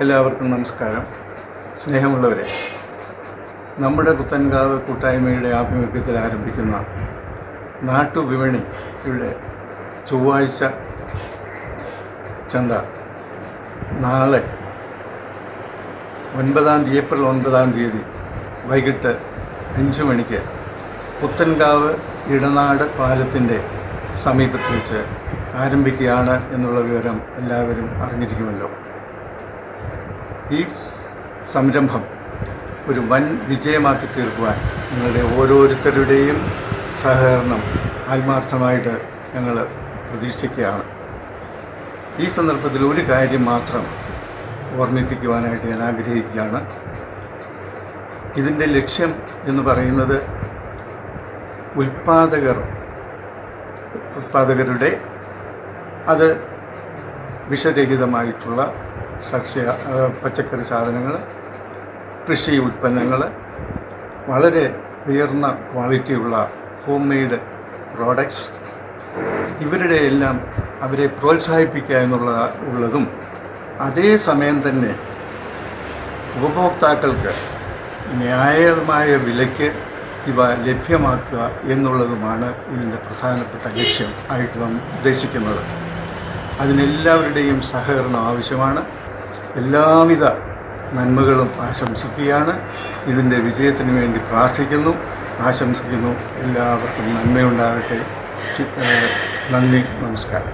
എല്ലാവർക്കും നമസ്കാരം. സ്നേഹമുള്ളവരെ നമ്മുടെ പുത്തൻകാവ് കൂട്ടായ്മയുടെ ആഭിമുഖ്യത്തിൽ ആരംഭിക്കുന്ന നാട്ടുവിപണിയുടെ ചൊവ്വാഴ്ച ചന്ത. നാളെ ഒൻപതാം തീയതി ഏപ്രിൽ ഒൻപതാം തീയതി വൈകിട്ട് അഞ്ച് മണിക്ക് പുത്തൻകാവ് ഇടനാട് പാലത്തിന്റെ സമീപത്ത് വെച്ച് ആരംഭിക്കുകയാണ് എന്നുള്ള വിവരം എല്ലാവരും അറിഞ്ഞിരിക്കുമല്ലോ. ഈ സംരംഭം ഒരു വൻ വിജയമാക്കി തീർക്കുവാൻ നിങ്ങളുടെ ഓരോരുത്തരുടെയും സഹകരണം ആത്മാർത്ഥമായിട്ട് ഞങ്ങൾ പ്രതീക്ഷിക്കുകയാണ്. ഈ സന്ദർഭത്തിൽ ഒരു കാര്യം മാത്രം ഓർമ്മിപ്പിക്കുവാനായിട്ട് ഞാൻ ആഗ്രഹിക്കുകയാണ്. ഇതിന്റെ ലക്ഷ്യം എന്ന് പറയുന്നത് ഉൽപാദകർ ഉൽപാദകരുടെ അത് വിഷരഹിതമായിട്ടുള്ള സസ്യ പച്ചക്കറി സാധനങ്ങൾ കൃഷി ഉൽപ്പന്നങ്ങൾ വളരെ ഉയർന്ന ക്വാളിറ്റിയുള്ള ഹോം മെയ്ഡ് പ്രോഡക്ട്സ്. ഇവരുടെ എല്ലാം അവരെ പ്രോത്സാഹിപ്പിക്കുക എന്നുള്ള ഉള്ളതും അതേസമയം തന്നെ ഉപഭോക്താക്കൾക്ക് ന്യായമായ വിലയ്ക്ക് ഇവ ലഭ്യമാക്കുക എന്നുള്ളതുമാണ് ഇതിന്റെ പ്രധാനപ്പെട്ട ലക്ഷ്യം ആയിട്ട് നാം ഉദ്ദേശിക്കുന്നത്. അതിനെല്ലാവരുടെയും സഹകരണം ആവശ്യമാണ്. എല്ലാവിധ നന്മകളും ആശംസിക്കുകയാണ്. ഇതിന്റെ വിജയത്തിന് വേണ്ടി പ്രാർത്ഥിക്കുന്നു. ആശംസിക്കുന്നു. എല്ലാവർക്കും നന്മയുണ്ടാകട്ടെ. നന്ദി. നമസ്കാരം.